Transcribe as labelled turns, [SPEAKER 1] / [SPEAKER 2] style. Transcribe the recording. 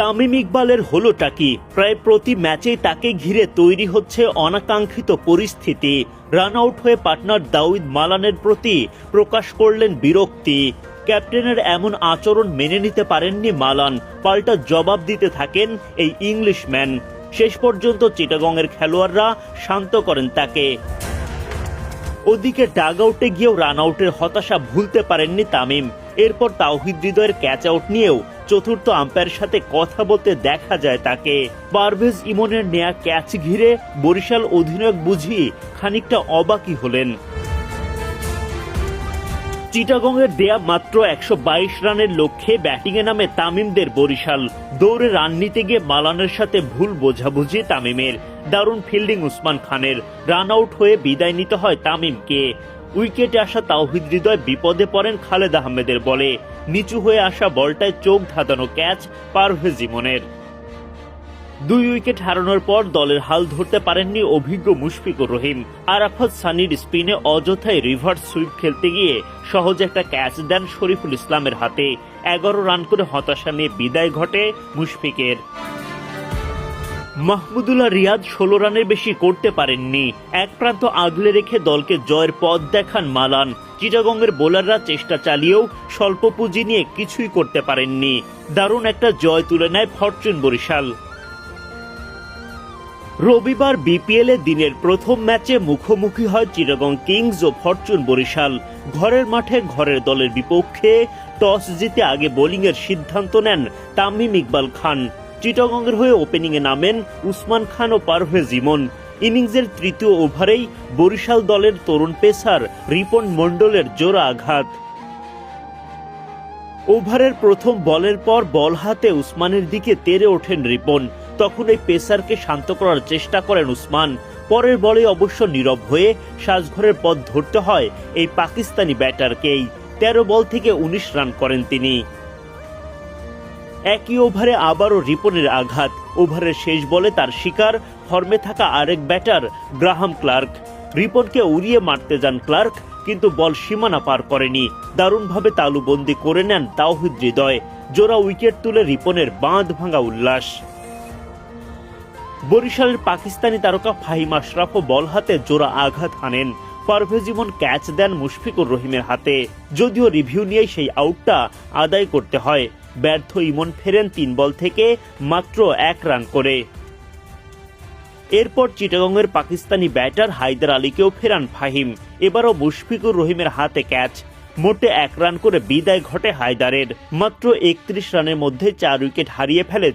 [SPEAKER 1] তামিম ইকবালের হলোটা কি? প্রায় প্রতি ম্যাচেই তাকে ঘিরে তৈরি হচ্ছে অনাকাঙ্ক্ষিত পরিস্থিতি। রান আউট হয়ে পার্টনার দাউদ মালানের প্রতি প্রকাশ করলেন বিরক্তি। ক্যাপ্টেনের এমন আচরণ মেনে নিতে পারেননি মালান। পাল্টা জবাব দিতে থাকেন এই ইংলিশম্যান। শেষ পর্যন্ত চিটাগংয়ের খেলোয়াড়রা শান্ত করেন তাকে। ওদিকে ডাগ আউটে গিয়েও রান আউটের হতাশা ভুলতে পারেননি তামিম। এরপর তাওহিদ হৃদয়ের ক্যাচ আউট নিয়েও চতুর্থ আম্পায়ারের সাথে কথা বলতে দেখা যায় তাকে। পারভেজ ইমনের নেয়া ক্যাচ ঘিরে বরিশাল অধিনায়ক বুঝি খানিকটা অবাকই হলেন। চিটাগংয়ের দেয়া মাত্র একশো বাইশ রানের লক্ষ্যে ব্যাটিংয়ে নামে তামিমদের বরিশাল। দৌড়ে রান নিতে গিয়ে মালানের সাথে ভুল বোঝাবুঝি তামিমের। দারুণ ফিল্ডিং উসমান খানের। রান আউট হয়ে বিদায় নিতে হয় তামিমকে। উইকেটে আসা তাওহিদ হৃদয় বিপদে পড়েন খালেদ আহমেদের বলে। নিচু হয়ে আসা বলটায় চোখ ধাঁধানো ক্যাচ পারভেজ ইমনের। দুই উইকেট হারানোর পর দলের হাল ধরতে পারেননি অভিজ্ঞ মুশফিকুর রহিম। আরাফাত সানির স্পিনে অযথায় রিভার্স সুইপ খেলতে গিয়ে সহজে একটা ক্যাচ দেন শরীফুল ইসলামের হাতে। এগারো রান করে হতাশা নিয়ে বিদায় ঘটে মুশফিকের। মাহমুদুল্লাহ রিয়াদ ষোলো রানের বেশি করতে পারেননি। এক প্রান্ত আগলে রেখে দলকে জয়ের পথ দেখান মালান। চিটাগংয়ের বোলাররা চেষ্টা চালিয়েও স্বল্প পুঁজি নিয়ে কিছুই করতে পারেননি। দারুণ একটা জয় তুলে নেয় ফরচুন বরিশাল। রবিবার বিপিএল এ দিনের প্রথম ম্যাচে মুখোমুখি হয় চিটাগং কিংস ও ফরচুন বরিশাল। ঘরের মাঠে ঘরের দলের বিপক্ষে টস জিতে আগে বোলিংয়ের সিদ্ধান্ত নেন তামিম ইকবাল খান। চিটাগংয়ের হয়ে ওপেনিংয়ে নামেন উসমান খান ও পারভেজ ইমন। ইনিংসের তৃতীয় ওভারেই বরিশাল দলের তরুণ পেসার রিপন মণ্ডলের জোড়া আঘাত। ওভারের প্রথম বলের পর বল হাতে উসমানের দিকে তেরে ওঠেন রিপন। তখন এই পেসারকে শান্ত করার চেষ্টা করেন উসমান। পরের বলে অবশ্য নীরব হয়ে সাজঘরের পথ ধরতে হয় এই পাকিস্তানি ব্যাটারকেই। তেরো বল থেকে উনিশ রান করেন তিনি। একই ওভারে আবারও রিপনের আঘাত। ওভারের শেষ বলে তার শিকার, ফর্মে থাকা আরেক ব্যাটার, গ্রাহাম ক্লার্ক। রিপনকে উড়িয়ে মারতে যান ক্লার্ক, কিন্তু বল সীমানা পার করেনি। দারুণভাবে তালুবন্দি করে নেন তাওহিদ হৃদয়। জোড়া উইকেট তুলে রিপনের বাঁধ ভাঙা উল্লাস। বরিশালের পাকিস্তানি তারকা ফাহিম আশরাফও বল হাতে জোড়া আঘাত হানেন। পারভেজ ইমন ক্যাচ দেন মুশফিকুর রহিমের হাতে। যদিও রিভিউ নিয়ে সেই আউটটা আদায় করতে হয়। ব্যর্থ ইমন ফেরেন তিন বল থেকে মাত্র এক রান করে। এরপর চিটাগংয়ের পাকিস্তানি ব্যাটার হায়দার আলীকেও ফেরান ফাহিম। এবারও মুশফিকুর রহিমের হাতে ক্যাচ। মোটে এক রান করে বিদায় ঘটে হায়দারের। মাত্র একত্রিশ রানের মধ্যে চার উইকেট হারিয়ে ফেলে